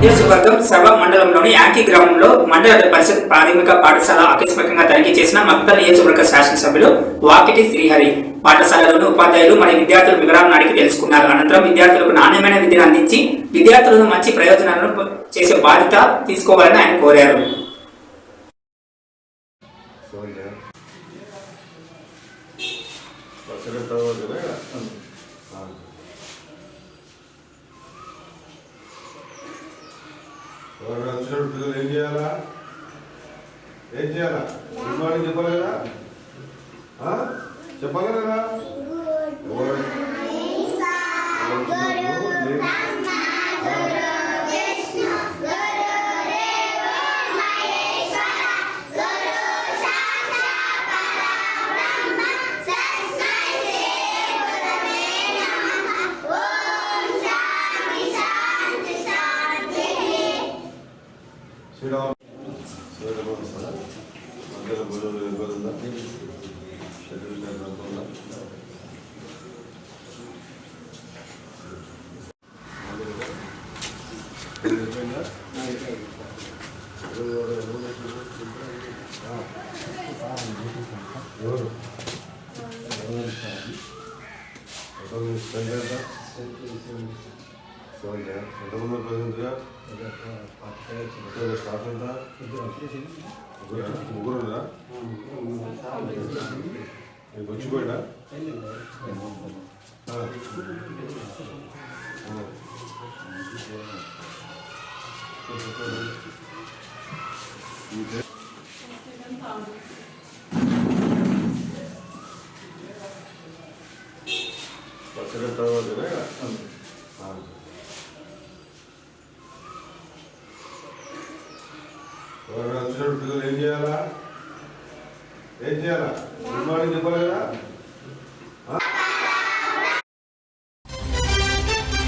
నియోజకవర్గం సభ మండలంలోని యాంకీ గ్రామంలో మండల పరిషత్ ప్రాథమిక పాఠశాల ఆకస్మికంగా తనిఖీ చేసిన మక్తల్ నియోజకవర్గ శాసనసభ్యులు వాకిటి శ్రీహరి. పాఠశాలలోని ఉపాధ్యాయులు మరియు విద్యార్థుల వివరాలను అడిగి తెలుసుకున్నారు. అనంతరం విద్యార్థులకు నాణ్యమైన విద్యను అందించి విద్యార్థులను మంచి ప్రయోజనాలను చేసే బాధ్యత తీసుకోవాలని ఆయన కోరారు. ఎవరు వచ్చినప్పుడు పిల్లలు ఏం చేయాలా? ఏం చేయాలా? గుడ్ మార్నింగ్ చెప్పాలి కదా? చెప్పాలి కదా? Söyle abi. Söyle bana sana. Ankara böyle böyle böyle ne bileyim. İşte böyle böyle Thank you. ఆ. ఎవరు? ఎవరు స్పెండ్ చేద్దాం? సోల్జర్ ఎంతమంది ప్రజెంట్గా స్టాఫ్ ఎంత ముగ్గురురా మీకు వచ్చిపోయాడా పచ్చడి తర్వాత వచ్చినప్పుడు పిల్లలు ఏం చేయాలా? ఏం చేయాలా? గుడ్ మార్నింగ్ చెప్పాలి కదా?